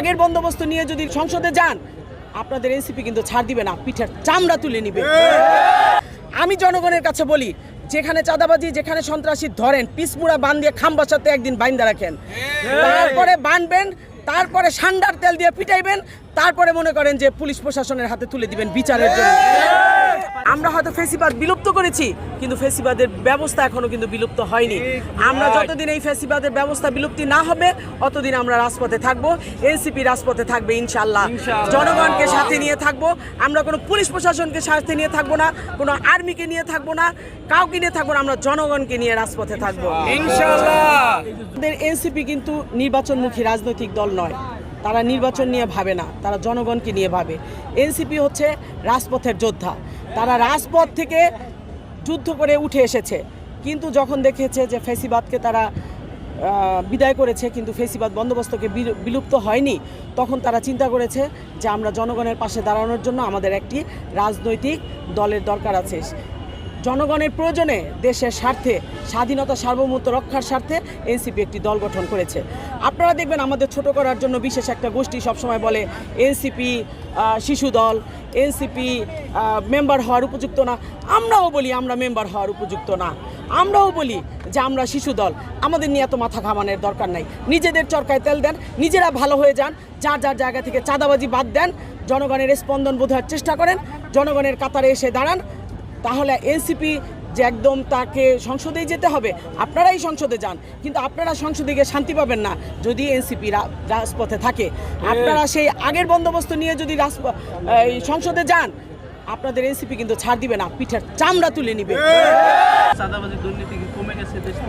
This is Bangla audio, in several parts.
আগের বন্দোবস্ত নিয়ে যদি সংসদে যান, আপনাদের এনসিপি কিন্তু ছাড় দিবে না, পিঠের চামড়া তুলে নিবে। আমি জনগণের কাছে বলি, যেখানে চাঁদাবাজি, যেখানে সন্ত্রাসী ধরেন পিসমুড়া বান দিয়ে খাম বসাতে একদিন বাইন্দা রাখেন। তারপরে বানবেন, তারপরে সান্ডার তেল দিয়ে পিটাইবেন, তারপরে মনে করেন যে পুলিশ প্রশাসনের হাতে তুলে দিবেন বিচারের জন্য। আমরা হয়তো ফেসিবাদ বিলুপ্ত করেছি কিন্তু ফেসিবাদের ব্যবস্থা এখনও কিন্তু বিলুপ্ত হয়নি। আমরা যতদিন এই ফেসিবাদের ব্যবস্থা বিলুপ্তি না হবে অতদিন আমরা রাজপথে থাকব এনসিপি রাজপথে থাকবে ইনশাল্লাহ জনগণকে সাথে নিয়ে থাকব আমরা কোনো পুলিশ প্রশাসনকে সাথে নিয়ে থাকব না কোনো আর্মিকে নিয়ে থাকব না কাউকে নিয়ে থাকব না আমরা জনগণকে নিয়ে রাজপথে থাকব। আমাদের এনসিপি কিন্তু নির্বাচনমুখী রাজনৈতিক দল নয়। তারা নির্বাচন নিয়ে ভাবে না তারা জনগণকে নিয়ে ভাবে। এনসিপি হচ্ছে রাজপথের যোদ্ধা। তারা রাজপথ থেকে যুদ্ধ করে উঠে এসেছে। কিন্তু যখন দেখেছে যে ফেসিবাদকে তারা বিদায় করেছে, কিন্তু ফেসিবাদ বন্দোবস্তকে বিলু- বিলুপ্ত হয়নি, তখন তারা চিন্তা করেছে যে আমরা জনগণের পাশে দাঁড়ানোর জন্য আমাদের একটি রাজনৈতিক দলের দরকার আছে। জনগণের প্রয়োজনে দেশের স্বার্থে, স্বাধীনতা সার্বভৌমত্ব রক্ষার স্বার্থে এনসিপি একটি দল গঠন করেছে। আপনারা দেখবেন আমাদের ছোট করার জন্য বিশেষ একটা গোষ্ঠী সবসময় বলে এনসিপি শিশু দল এনসিপি মেম্বার হওয়ার উপযুক্ত না। আমরাও বলি আমরা মেম্বার হওয়ার উপযুক্ত না। আমরাও বলি যে আমরা শিশু দল। আমাদের নিয়ে এত মাথা ঘামানোর দরকার নাই। নিজেদের চরকায় তেল দেন, নিজেরা ভালো হয়ে যান, যার যার জায়গা থেকে চাঁদাবাজি বাদ দেন, জনগণের স্পন্দন বোঝার চেষ্টা করেন, জনগণের কাতারে এসে দাঁড়ান। তাহলে এনসিপি যে একদম তাকে সংসদেই যেতে হবে। আপনারাই সংসদে যান কিন্তু আপনারা সংসদে গিয়ে শান্তি পাবেন না যদি এনসিপি রাজপথে থাকে। আপনারা সেই আগের বন্দোবস্ত নিয়ে যদি সংসদে যান আপনাদের এনসিপি কিন্তু ছাড় দিবে না পিঠের চামড়া তুলে নিবে।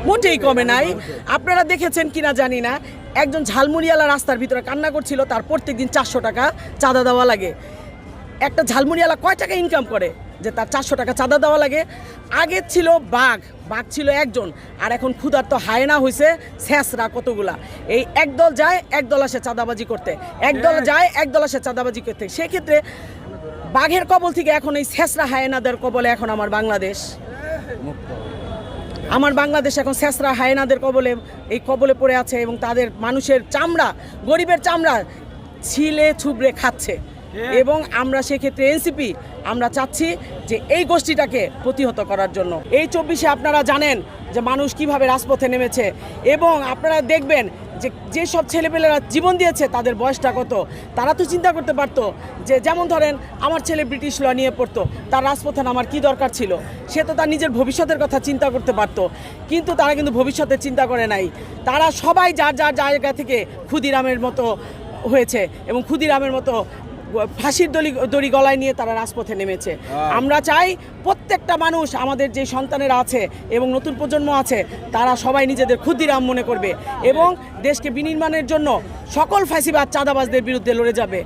মোটেই কমে নাই। আপনারা দেখেছেন কিনা জানি না একজন ঝালমুড়িওয়ালা রাস্তার ভিতরে কান্না করছিল তার প্রত্যেক দিন চারশো টাকা চাঁদা দেওয়া লাগে। একটা ঝালমুড়িওয়ালা কয় টাকা ইনকাম করে? যে তার চারশো টাকা চাঁদা দেওয়া লাগে। আগে ছিল বাঘ বাঘ ছিল একজন আর এখন ক্ষুধার তো হায়না হয়েছে শেষরা কতগুলা? এই একদল যায় একদল আসে চাঁদাবাজি করতে। একদল যায় একদল আসে চাঁদাবাজি করতে। সেক্ষেত্রে বাঘের কবল থেকে এখন এই শেষরা হায়নাদের কবলে এখন আমার বাংলাদেশ। আমার বাংলাদেশ এখন শেষরা হায়নাদের কবলে এই কবলে পড়ে আছে এবং তাদের মানুষের চামড়া গরিবের চামড়া ছিলে ছুবড়ে খাচ্ছে। এবং আমরা সেক্ষেত্রে এনসিপি, আমরা চাচ্ছি যে এই গোষ্ঠীটাকে প্রতিহত করার জন্য। এই চব্বিশে আপনারা জানেন যে মানুষ কীভাবে রাজপথে নেমেছে এবং আপনারা দেখবেন যে যেসব ছেলেপেলেরা জীবন দিয়েছে তাদের বয়সটা কত। তারা তো চিন্তা করতে পারতো যে যেমন ধরেন আমার ছেলে ব্রিটিশ ল নিয়ে পড়তো, তার রাজপথে আমার কি দরকার ছিল? সে তো তার নিজের ভবিষ্যতের কথা চিন্তা করতে পারতো, কিন্তু তারা কিন্তু ভবিষ্যতের চিন্তা করে নাই। তারা সবাই যার যার জায়গা থেকে ক্ষুদিরামের মতো হয়েছে এবং ক্ষুদিরামের মতো ফাঁসির দড়ি দড়ি গলায় নিয়ে তারা রাজপথে নেমেছে। আমরা চাই প্রত্যেকটা মানুষ আমাদের যে সন্তানেরা আছে এবং নতুন প্রজন্ম আছে তারা সবাই নিজেদের ক্ষুদিরাম মনে করবে। এবং দেশকে বিনির্মাণের জন্য সকল ফাঁসিবাদ চাঁদাবাজদের বিরুদ্ধে লড়ে যাবে।